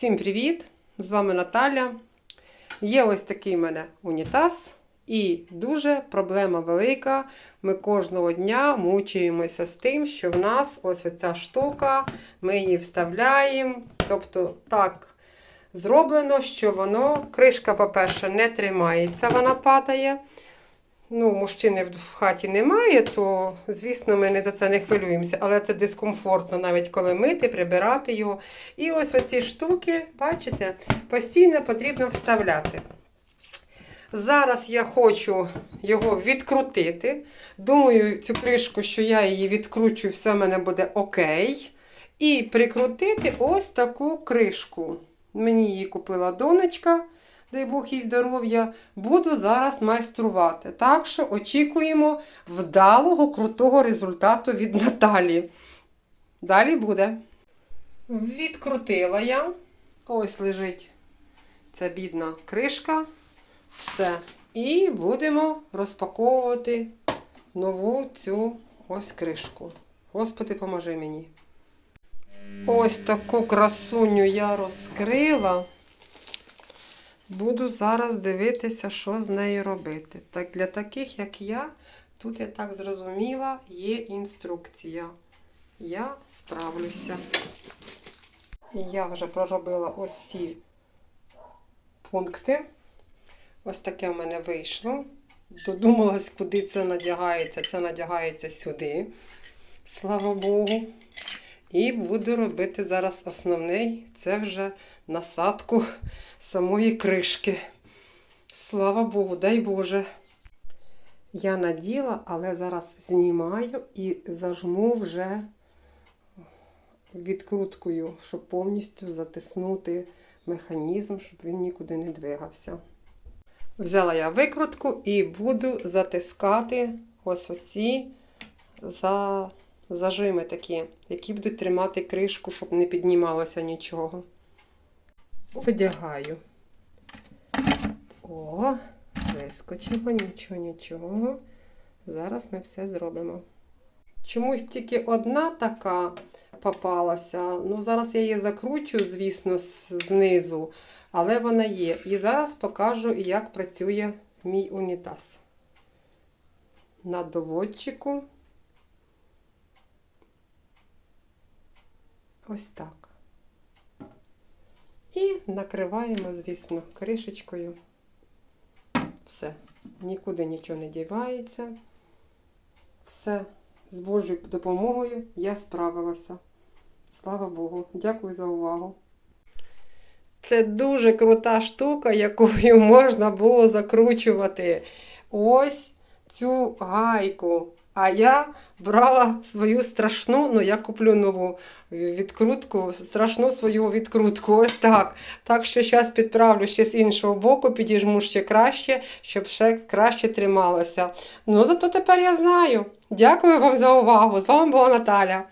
Всім привіт! З вами Наталя. Є ось такий в мене унітаз, і дуже проблема велика. Ми кожного дня мучаємося з тим, що в нас ось ця штука, ми її вставляємо. Тобто так зроблено, що воно, кришка, по-перше, не тримається, вона падає. Ну, мужчини в хаті немає, то, звісно, ми не за це не хвилюємося, але це дискомфортно, навіть коли мити, прибирати його. І ось оці штуки, бачите, постійно потрібно вставляти. Зараз я хочу його відкрутити. Думаю, цю кришку, що я її відкручу, все в мене буде окей. І прикрутити ось таку кришку. Мені її купила донечка дай Бог їй здоров'я, буду зараз майструвати. Так що очікуємо вдалого, крутого результату від Наталі. Далі буде. Відкрутила я. Ось лежить ця бідна кришка. Все. І будемо розпаковувати нову цю ось кришку. Господи, поможи мені. Ось таку красуню я розкрила. Буду зараз дивитися, що з нею робити. Так, Для таких, як я, тут я так зрозуміла, є інструкція. Я справлюся. І я вже проробила ось ці пункти. Ось таке в мене вийшло. Додумалась, куди це надягається. Це надягається сюди. Слава Богу. І буду робити зараз основний це вже насадку самої кришки. Слава Богу, дай Боже. Я наділа, але зараз знімаю і зажму вже відкруткою, щоб повністю затиснути механізм, щоб він нікуди не двигався. Взяла я викрутку і буду затискати ось оці за зажими такі, які будуть тримати кришку, щоб не піднімалося нічого. Одягаю. О, вискочило, нічого, нічого. Зараз ми все зробимо. Чомусь тільки одна така попалася. Ну, зараз я її закручу, звісно, знизу, але вона є. І зараз покажу, як працює мій унітаз. На доводчику. Ось так. І накриваємо, звісно, кришечкою. Все. Нікуди нічого не дівається. Все. З Божою допомогою я справилася. Слава Богу. Дякую за увагу. Це дуже крута штука, якою можна було закручувати ось цю гайку. А я брала свою страшну, ну я куплю нову відкрутку, страшну свою відкрутку. Ось так. Так що зараз підправлю ще з іншого боку, підіжму ще краще, щоб ще краще трималося. Ну, зато тепер я знаю. Дякую вам за увагу. З вами була Наталя.